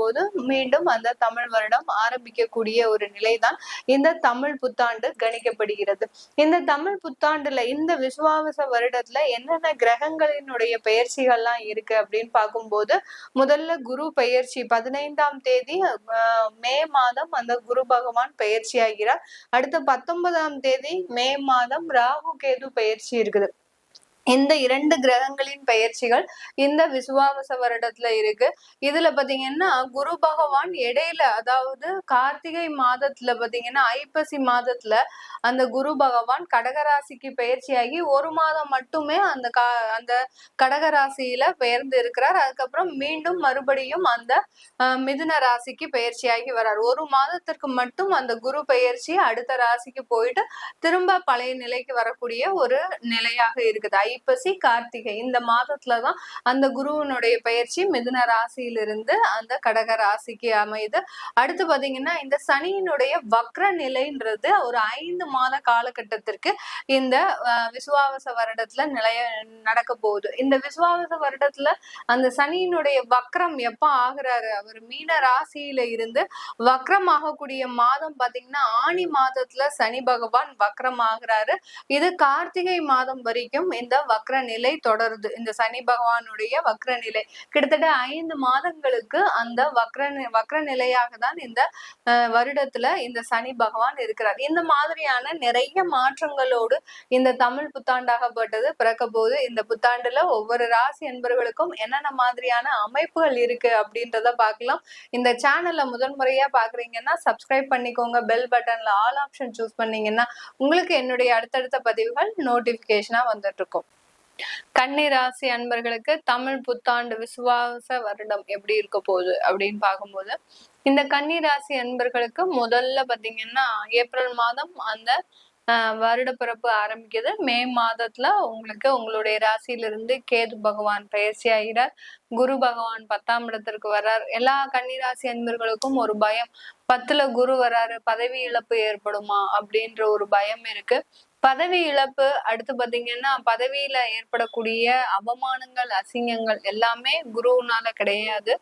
போது மீண்டும் அந்த தமிழ் வருடம் ஆரம்பிக்கக்கூடிய ஒரு நிலைதான் இந்த தமிழ் புத்தாண்டு கணிக்கப்படுகிறது. இந்த தமிழ் புத்தாண்டுல இந்த விசுவாவச வருடத்துல என்னென்ன கிரகங்களினுடைய பெயர்ச்சிகள்லாம் இருக்கு அப்படின்னு பார்க்கும்போது முதல்ல குரு பெயர்ச்சி பதினைந்தாம் தேதி மே மாதம் அந்த குரு பகவான் பெயர்ச்சி ஆகிறார் அடுத்த பத்தொன்பதாம் தேதி மே மாதம் ராகு கேது பயிற்சி இருக்குது. இந்த இரண்டு கிரகங்களின் பயிற்சிகள் இந்த விசுவாவச வருடத்துல இருக்கு. இதுல பாத்தீங்கன்னா குரு பகவான் இடையில அதாவது கார்த்திகை மாதத்துல பாத்தீங்கன்னா ஐப்பசி மாதத்துல அந்த குரு பகவான் கடகராசிக்கு பயிற்சியாகி ஒரு மாதம் மட்டுமே அந்த கா அந்த கடகராசியில பெயர்ந்து இருக்கிறார். அதுக்கப்புறம் மீண்டும் மறுபடியும் அந்த மிதுன ராசிக்கு பயிற்சியாகி வர்றார். ஒரு மாதத்திற்கு மட்டும் அந்த குரு பயிற்சி அடுத்த ராசிக்கு போயிட்டு திரும்ப பழைய நிலைக்கு வரக்கூடிய ஒரு நிலையாக இருக்குது. ஐப்பசி கார்த்திகை. இந்த மாதத்துல தான் அந்த குருவனுடைய பயிற்சி மிதுன ராசியிலிருந்து அந்த கடக ராசிக்கு அமையுது. அடுத்து பாத்தீங்கன்னா இந்த சனியினுடைய வக்ர நிலைன்றது ஒரு ஐந்து மாத காலகட்டத்திற்கு இந்த விசுவாவச வருடத்துல நிலைய நடக்க போகுது. இந்த விசுவாவச வருடத்துல அந்த சனியினுடைய வக்ரம் எப்ப ஆகுறாரு? அவர் மீன ராசியில இருந்து வக்ரம் ஆகக்கூடிய மாதம் பாத்தீங்கன்னா ஆணி மாதத்துல சனி பகவான் வக்ரம் ஆகுறாரு இது கார்த்திகை மாதம் வரைக்கும் இந்த வக்ர நிலை தொடருது. இந்த சனி பகவானுடைய வக்ர நிலை கிட்டத்தட்ட ஐந்து மாதங்களுக்கு அந்த வக்ர வக்ர நிலையாக தான் இந்த வருடத்துல இந்த சனி பகவான் இருக்கிறார். இந்த மாதிரியான நிறைய மாற்றங்களோடு இந்த தமிழ் புத்தாண்டாகப்பட்டது பிறக்க போது இந்த புத்தாண்டுல ஒவ்வொரு ராசி என்பவர்களுக்கும் என்னென்ன மாதிரியான அமைப்புகள் இருக்கு அப்படின்றத பார்க்கலாம். இந்த சேனல்ல முதன்முறையா பாக்குறீங்கன்னா சப்ஸ்கிரைப் பண்ணிக்கோங்க. பெல் பட்டன்ல ஆல் ஆப்ஷன் சூஸ் பண்ணீங்கன்னா உங்களுக்கு என்னுடைய அடுத்தடுத்த பதிவுகள் நோட்டிபிகேஷனா வந்துட்டு இருக்கும் கன்னிராசி அன்பர்களுக்கு தமிழ் புத்தாண்டு விசுவாச வருடம் எப்படி இருக்க போகுது அப்படின்னு பார்க்கும்போது இந்த கன்னிராசி அன்பர்களுக்கு முதல்ல பாத்தீங்கன்னா ஏப்ரல் மாதம் அந்த வருட பிறப்பு ஆரம்பிக்குது. மே மாதத்துல உங்களுக்கு உங்களுடைய ராசியிலிருந்து கேது பகவான் பயிற்சி ஆகிறார் குரு பகவான் பத்தாம் இடத்திற்கு வர்றார். எல்லா கன்னிராசி அன்பர்களுக்கும் ஒரு பயம். பத்துல குரு வராரு பதவி இழப்பு ஏற்படுமா அப்படின்ற ஒரு பயம் இருக்கு. பதவி இழப்பு அடுத்து பாத்தீங்கன்னா பதவியில ஏற்படக்கூடிய அவமானங்கள் அசிங்கங்கள் எல்லாமே குருவுனால கிடையாது.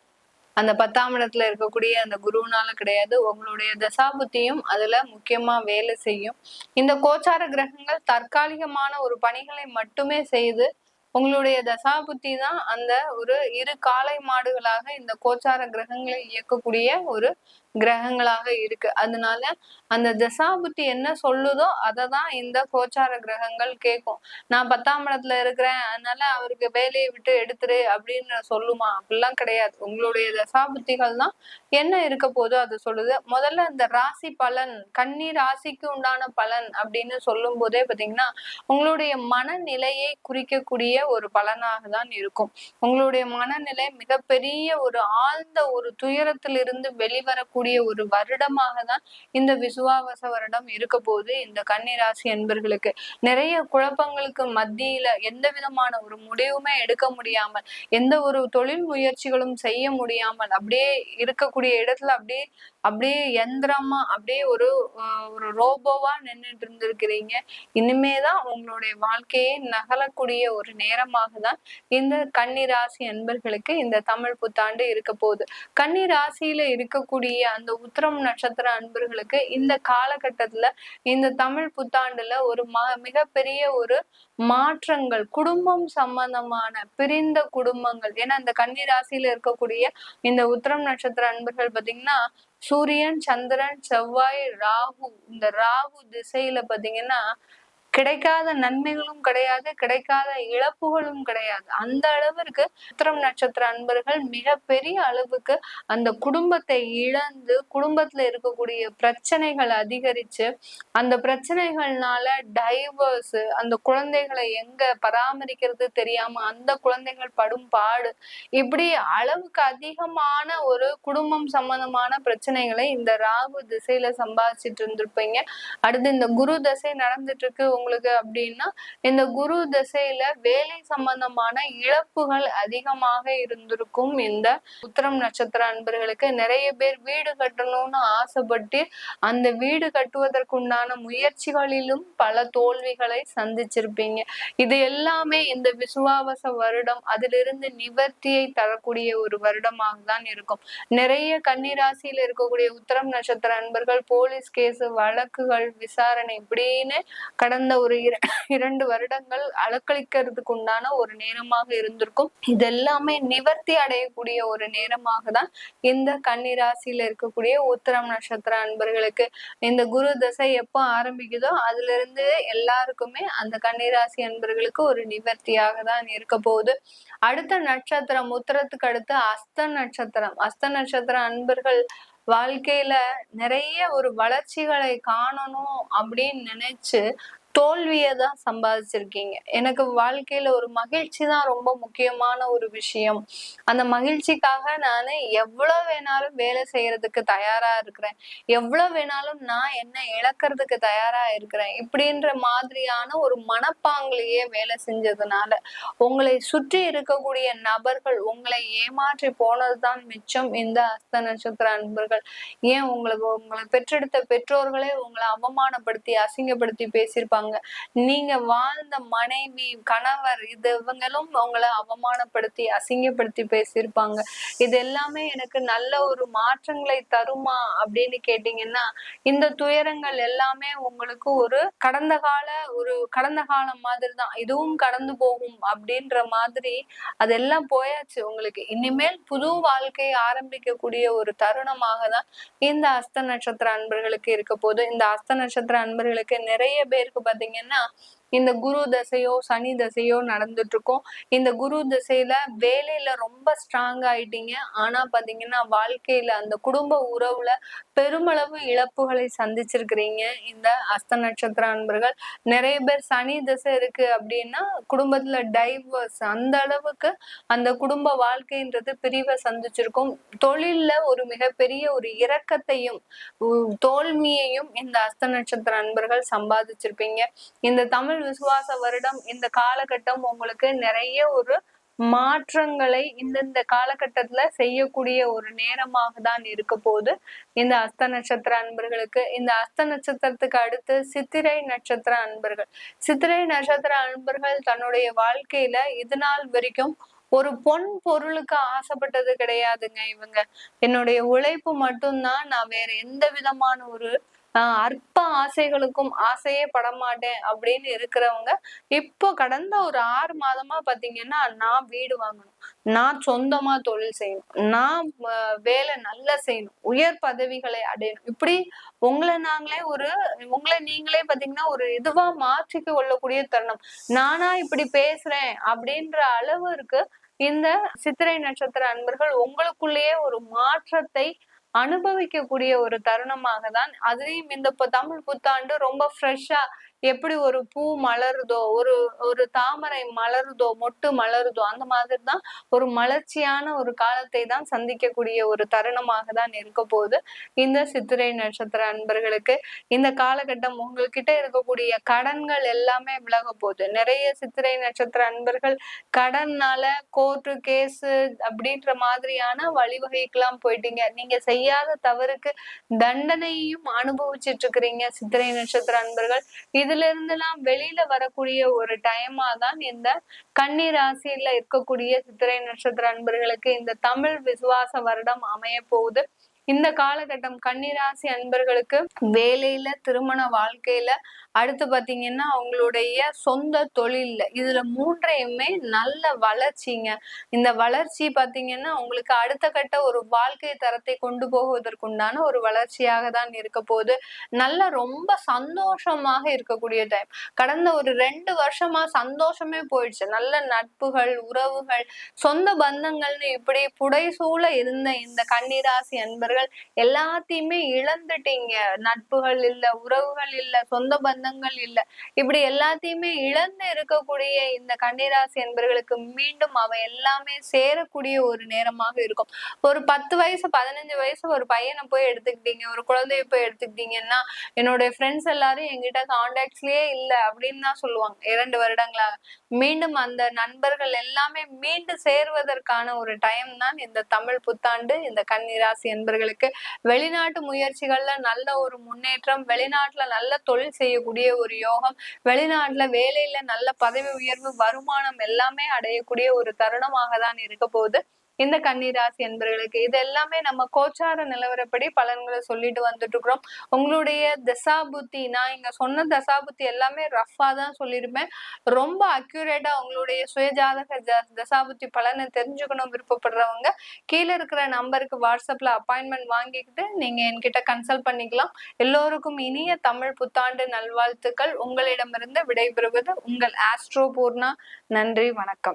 அந்த பத்தாம் இடத்துல இருக்கக்கூடிய அந்த குருவுனால கிடையாது. உங்களுடைய தசாபுத்தியும் அதுல முக்கியமா வேலை செய்யும். இந்த கோச்சார கிரகங்கள் தற்காலிகமான ஒரு பணிகளை மட்டுமே செய்து உங்களுடைய தசாபுத்தி தான் அந்த ஒரு இரு காளை மாடுகளாக இந்த கோச்சார கிரகங்களை இயக்கக்கூடிய ஒரு கிரகங்களாக இருக்கு. அதனால அந்த தசாபுத்தி என்ன சொல்லுதோ அதை தான் இந்த கோச்சார கிரகங்கள் கேட்கும் நான் பத்தாம் இடத்துல இருக்கிறேன் அதனால அவருக்கு வேலையை விட்டு எடுத்துரு அப்படின்னு சொல்லுமா? அப்படிலாம் கிடையாது. உங்களுடைய தசாபுத்திகள் தான் என்ன இருக்க போதோ அதை சொல்லுது. முதல்ல இந்த ராசி பலன் கன்னி ராசிக்கு உண்டான பலன் அப்படின்னு சொல்லும் போதே பாத்தீங்கன்னா உங்களுடைய மனநிலையை குறிக்கக்கூடிய ஒரு பலனாக தான் இருக்கும். உங்களுடைய மனநிலை மிகப்பெரிய ஒரு ஆழ்ந்த ஒரு துயரத்திலிருந்து வெளிவரக்கூடிய ஒரு வருடமாக தான் இந்த விசுவாவச வருடம் இருக்க போது இந்த கன்னிராசி என்பர்களுக்கு. நிறைய குழப்பங்களுக்கு மத்தியில எந்த விதமான ஒரு முடிவுமே எடுக்க முடியாமல் எந்த ஒரு தொழில் முயற்சிகளும் செய்ய முடியாமல் அப்படியே இருக்கக்கூடிய இடத்துல அப்படியே அப்படியே எந்திரமா அப்படியே ஒரு ஒரு ரோபோவா நின்றுட்டு இருந்திருக்கிறீங்க. இனிமேதான் உங்களுடைய வாழ்க்கையை நகலக்கூடிய ஒரு நேரமாக தான் இந்த கன்னிராசி என்பர்களுக்கு இந்த தமிழ் புத்தாண்டு இருக்க போகுது கன்னி ராசியில இருக்கக்கூடிய அந்த உத்திரம் நட்சத்திர அன்பர்களுக்கு இந்த காலகட்டத்துல இந்த தமிழ் புத்தாண்டுல ஒரு ம மிகப்பெரிய ஒரு மாற்றங்கள் குடும்பம் சம்பந்தமான பிரிந்த குடும்பங்கள். ஏன்னா இந்த கன்னி ராசியில இருக்கக்கூடிய இந்த உத்திரம் நட்சத்திர அன்பர்கள் பாத்தீங்கன்னா சூரியன் சந்திரன் செவ்வாய் ராகு இந்த ராகு திசையில பாத்தீங்கன்னா கிடைக்காத நன்மைகளும் கிடையாது கிடைக்காத இழப்புகளும் கிடையாது. அந்த அளவிற்கு உத்திரம் நட்சத்திர அன்பர்கள் மிக பெரிய அளவுக்கு அந்த குடும்பத்தை இழந்து குடும்பத்துல இருக்கக்கூடிய பிரச்சனைகள் அதிகரிச்சு அந்த பிரச்சனைகள்னால டைவர்ஸ் அந்த குழந்தைகளை எங்க பராமரிக்கிறது தெரியாம அந்த குழந்தைகள் படும் பாடு இப்படி அளவுக்கு அதிகமான ஒரு குடும்பம் சம்பந்தமான பிரச்சனைகளை இந்த ராகு திசையில சம்பாதிச்சிட்டு இருந்திருப்பீங்க. அடுத்து இந்த குரு தசை நடந்துட்டு இருக்கு. உங்களுக்கு அப்படின்னா இந்த குரு திசையில வேலை சம்பந்தமான இழப்புகள் அதிகமாக இருந்திருக்கும். இந்த உத்திரம் நட்சத்திர அன்பர்களுக்கு நிறைய பேர் வீடு கட்டணும்னு ஆசைப்பட்டு அந்த வீடு கட்டுவதற்குண்டான முயற்சிகளிலும் பல தோல்விகளை சந்திச்சிருப்பீங்க. இது எல்லாமே இந்த விசுவாவச வருடம் அதிலிருந்து நிவர்த்தியை தரக்கூடிய ஒரு வருடமாக தான் இருக்கும். நிறைய கன்னிராசியில இருக்கக்கூடிய உத்தரம் நட்சத்திர அன்பர்கள் போலீஸ் கேஸ் வழக்குகள் விசாரணை இப்படின்னு கடந்த ஒரு இரண்டு வருடங்கள் அலக்களிக்கிறதுக்கு உண்டான ஒரு நேரமாக இருந்திருக்கும். இது எல்லாமே நிவர்த்தி அடையக்கூடிய ஒரு நேரமாக தான் இந்த கன்னிராசியில இருக்கக்கூடிய உத்தரம் நட்சத்திர அன்பர்களுக்கு இந்த குரு தசை எப்போ ஆரம்பிக்குதோ அதுல இருந்து எல்லாருக்குமே அந்த கன்னிராசி அன்பர்களுக்கு ஒரு நிவர்த்தியாக தான் இருக்க போகுது. அடுத்த நட்சத்திரம் உத்தரத்துக்கு அடுத்து அஸ்த நட்சத்திரம். அஸ்த நட்சத்திர அன்பர்கள் வாழ்க்கையில நிறைய ஒரு வளர்ச்சிகளை காணணும் அப்படின்னு நினைச்சு தோல்வியை தான் சம்பாதிச்சிருக்கீங்க. எனக்கு வாழ்க்கையில ஒரு மகிழ்ச்சி தான் ரொம்ப முக்கியமான ஒரு விஷயம். அந்த மகிழ்ச்சிக்காக நான் எவ்வளோ வேணாலும் வேலை செய்யறதுக்கு தயாரா இருக்கிறேன். எவ்வளோ வேணாலும் நான் என்ன இழக்கிறதுக்கு தயாரா இருக்கிறேன். இப்படின்ற மாதிரியான ஒரு மனப்பாங்கிலேயே வேலை செஞ்சதுனால உங்களை சுற்றி இருக்கக்கூடிய நபர்கள் உங்களை ஏமாற்றி போனதுதான் மிச்சம் இந்த அஸ்த நட்சத்திர அன்பர்கள். ஏன் உங்களுக்கு உங்களை பெற்றெடுத்த பெற்றோர்களே உங்களை அவமானப்படுத்தி அசிங்கப்படுத்தி பேசியிருப்பாங்க? சொல்லுவாங்க. நீங்க வாழ்ந்த மனைவி கணவர் இது இவங்களும் அவங்கள அவமானப்படுத்தி அசிங்கப்படுத்தி பேசியிருப்பாங்க. இது எல்லாமே எனக்கு நல்ல ஒரு மாற்றங்களை தருமா அப்படின்னு கேட்டீங்கன்னா இந்த துயரங்கள் எல்லாமே உங்களுக்கு ஒரு கடந்த கால ஒரு கடந்த காலம் மாதிரி தான் இதுவும் கடந்து போகும் அப்படின்ற மாதிரி அதெல்லாம் போயாச்சு. உங்களுக்கு இனிமேல் புது வாழ்க்கையை ஆரம்பிக்கக்கூடிய ஒரு தருணமாக தான் இந்த அஸ்த நட்சத்திர அன்பர்களுக்கு இருக்க போது இந்த அஸ்த நட்சத்திர அன்பர்களுக்கு நிறைய பேருக்கு பாத்தீங்கன்னா இந்த குரு தசையோ சனி தசையோ நடந்துட்டு இருக்கும் இந்த குரு தசையில வேலையில ரொம்ப ஸ்ட்ராங் ஆயிட்டீங்க. ஆனா பாத்தீங்கன்னா வாழ்க்கையில அந்த குடும்ப உறவுல பெருமளவு இழப்புகளை சந்திச்சிருக்கிறீங்க. இந்த அஸ்த நட்சத்திர அன்பர்கள். நிறைய பேர் சனி தசை இருக்கு அப்படின்னா குடும்பத்துல டைவர்ஸ் அந்த அளவுக்கு அந்த குடும்ப வாழ்க்கைன்றது பிரிவை சந்திச்சிருக்கும். தொழில்ல ஒரு மிகப்பெரிய ஒரு இரக்கத்தையும் தோல்மையையும் இந்த அஸ்த நட்சத்திர அன்பர்கள் சம்பாதிச்சிருப்பீங்க. இந்த தமிழ் விசுவாச வருடம் இந்த காலகட்டம் உங்களுக்கு நிறைய ஒரு மாற்றங்களை இந்தந்த காலகட்டத்துல செய்யக்கூடிய ஒரு நேரமாக தான் இருக்க போது இந்த அஸ்த நட்சத்திர அன்பர்களுக்கு இந்த அஸ்த நட்சத்திரத்துக்கு அடுத்து சித்திரை நட்சத்திர அன்பர்கள். சித்திரை நட்சத்திர அன்பர்கள் தன்னுடைய வாழ்க்கையில இது நாள் வரைக்கும் ஒரு பொன் பொருளுக்கு ஆசைப்பட்டது கிடையாதுங்க இவங்க. என்னுடைய உழைப்பு மட்டும்தான் நான் வேற எந்த விதமான ஒரு அற்ப ஆசைகளுக்கும் ஆசையே படமாட்டேன் அப்படின்னு இருக்கிறவங்க இப்போ கடந்த ஒரு ஆறு மாதமா பாத்தீங்கன்னா நான் வீடு வாங்கணும் நான் சொந்தமா தொழில் செய்யணும் நான் வேலை நல்லா செய்யணும் உயர் பதவிகளை அடையணும். இப்படி உங்களை நாங்களே ஒரு உங்களை நீங்களே பாத்தீங்கன்னா ஒரு இதுவா மாற்றிக்க கொள்ளக்கூடிய தருணம். நானா இப்படி பேசுறேன் அப்படின்ற அளவு இருக்கு இந்த சித்திரை நட்சத்திர அன்பர்கள் உங்களுக்குள்ளேயே ஒரு மாற்றத்தை அனுபவிக்கக்கூடிய ஒரு தருணமாக தான் அதுலேயும் இந்த தமிழ் புத்தாண்டு ரொம்ப ஃப்ரெஷ்ஷா எப்படி ஒரு பூ மலருதோ ஒரு ஒரு தாமரை மலருதோ மொட்டு மலருதோ அந்த மாதிரி தான் ஒரு மலர்ச்சியான ஒரு காலத்தை தான் சந்திக்கக்கூடிய ஒரு தருணமாக தான் இருக்க போகுது. இந்த சித்திரை நட்சத்திர அன்பர்களுக்கு இந்த காலகட்டம் உங்ககிட்ட இருக்கக்கூடிய கடன்கள் எல்லாமே விலக போகுது. நிறைய சித்திரை நட்சத்திர அன்பர்கள் கடன்னால கோர்ட்டு கேஸு அப்படின்ற மாதிரியான வழிவகைக்கெல்லாம் போயிட்டீங்க. நீங்க செய்யாத தவறுக்கு தண்டனையும் அனுபவிச்சிட்டு இருக்கிறீங்க சித்திரை நட்சத்திர அன்பர்கள். இது இதுல இருந்தெல்லாம் வெளியில வரக்கூடிய ஒரு டைமா தான் இந்த கன்னி ராசியில இருக்கக்கூடிய சித்திரை நட்சத்திர அன்பர்களுக்கு இந்த தமிழ் விசுவாச வருடம் அமைய போகுது. இந்த காலகட்டம் கன்னிராசி அன்பர்களுக்கு வேலையில திருமண வாழ்க்கையில அடுத்து பாத்தீங்கன்னா அவங்களுடைய சொந்த தொழில்ல. இதுல மூன்றையுமே நல்ல வளர்ச்சிங்க. இந்த வளர்ச்சி பாத்தீங்கன்னா உங்களுக்கு அடுத்த கட்ட ஒரு வாழ்க்கை தரத்தை கொண்டு போவதற்குண்டான ஒரு வளர்ச்சியாக தான் இருக்க போகுது. நல்ல ரொம்ப சந்தோஷமாக இருக்கக்கூடிய டைம் கடந்த ஒரு ரெண்டு வருஷமா சந்தோஷமே போயிடுச்சு. நல்ல நட்புகள் உறவுகள் சொந்த பந்தங்கள்னு இப்படி புடைசூழ இருந்த இந்த கன்னிராசி அன்பர்கள் எல்லாத்தையுமே இழந்துட்டீங்க. நட்புகள் இல்ல உறவுகள் இல்ல சொந்த பந்தங்கள் இல்ல. இப்படி எல்லாத்தையுமே இழந்து இருக்கக்கூடிய இந்த கன்னிராசி என்பர்களுக்கு மீண்டும் அவ எல்லாமே சேரக்கூடிய ஒரு நேரமாக இருக்கும். ஒரு பத்து வயசு பதினஞ்சு வயசு ஒரு பையனை போய் எடுத்துக்கிட்டீங்க ஒரு குழந்தைய போய் எடுத்துக்கிட்டீங்கன்னா என்னுடைய ஃப்ரெண்ட்ஸ் எல்லாரும் எங்கிட்ட கான்டாக்ட்ஸ்லயே இல்ல அப்படின்னு தான் சொல்லுவாங்க. இரண்டு வருடங்களாக. மீண்டும் அந்த நண்பர்கள் எல்லாமே மீண்டு சேர்வதற்கான ஒரு டைம் தான் இந்த தமிழ் புத்தாண்டு இந்த கன்னிராசி என்பர்களுக்கு. வெளிநாட்டு முயற்சிகள்ல நல்ல ஒரு முன்னேற்றம் வெளிநாட்டுல நல்ல தொழில் செய்யக்கூடிய ஒரு யோகம் வெளிநாட்டுல வேலையில நல்ல பதவி உயர்வு வருமானம் எல்லாமே அடையக்கூடிய ஒரு தருணமாக தான் இருக்க போகுது. இந்த கன்னிராசி என்பர்களுக்கு இது எல்லாமே நம்ம கோச்சார நிலவரப்படி பலன்களை சொல்லிட்டு வந்துட்டு இருக்கிறோம் உங்களுடைய தசாபுத்தி நான் இங்க சொன்ன தசாபுத்தி எல்லாமே ரஃபா தான் சொல்லியிருப்பேன். ரொம்ப அக்யூரேட்டா உங்களுடைய சுயஜாதக தசாபுத்தி பலனை தெரிஞ்சுக்கணும் விருப்பப்படுறவங்க கீழே இருக்கிற நம்பருக்கு வாட்ஸ்அப்ல அப்பாயின்மெண்ட் வாங்கிக்கிட்டு நீங்க என்கிட்ட கன்சல்ட் பண்ணிக்கலாம். எல்லோருக்கும் இனிய தமிழ் புத்தாண்டு நல்வாழ்த்துக்கள். உங்களிடமிருந்து விடைபெறுவது உங்கள் ஆஸ்ட்ரோ பூர்ணா நன்றி வணக்கம்.